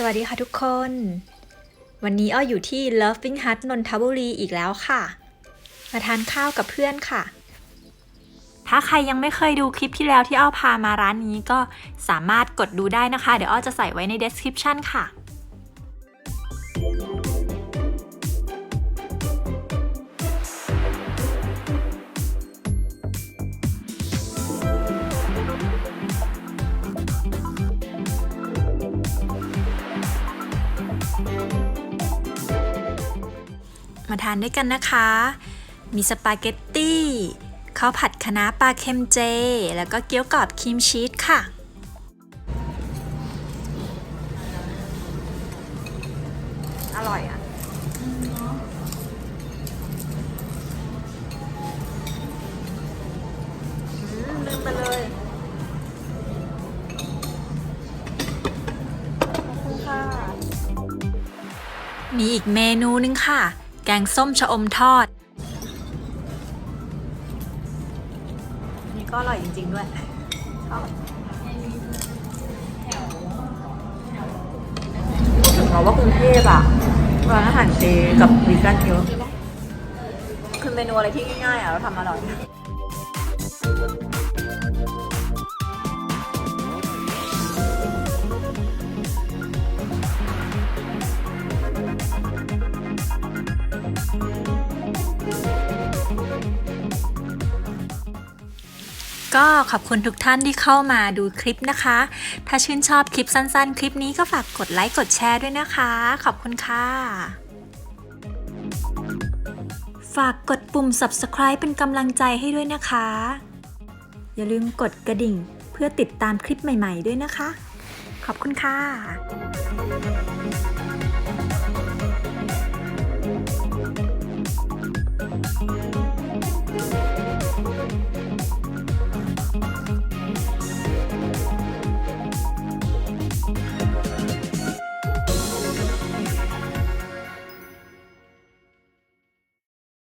สวัสดีค่ะทุกคน วันนี้อ้ออยู่ที่ Loving Hut นนทบุรีอีกแล้วค่ะ มาทานข้าวกับเพื่อนค่ะ ถ้าใครยังไม่เคยดูคลิปที่แล้วที่อ้อพามาร้านนี้ก็สามารถกดดูได้นะคะ เดี๋ยวอ้อจะใส่ไว้ใน description ค่ะ มาทานด้วยกันนะคะ มีสปาเกตตี้ข้าวผัดคะน้าปลาเค็มเจ แล้วก็เกี๊ยวกรอบครีมชีสค่ะอร่อยอะ ลืมไปเลยขอบคุณค่ะมีอีกเมนูนึงค่ะ แกงส้มชะอมทอด นี่ก็อร่อยจริง ๆ ด้วยชอบถึงเราว่ากรุงเทพอะร้านอาหารเจกับวีแกนเยอะคือเมนูอะไรที่ง่ายๆอะเราทำอร่อย ก็ขอบคุณทุกท่านที่เข้ามาดูคลิปนะคะ ถ้าชื่นชอบคลิปสั้นๆ คลิปนี้ก็ฝากกดไลค์กดแชร์ด้วยนะคะ ขอบคุณค่ะ ฝากกดปุ่ม subscribe เป็นกำลังใจให้ด้วยนะคะ อย่าลืมกดกระดิ่งเพื่อติดตามคลิปใหม่ ๆ ด้วยนะคะ ขอบคุณค่ะ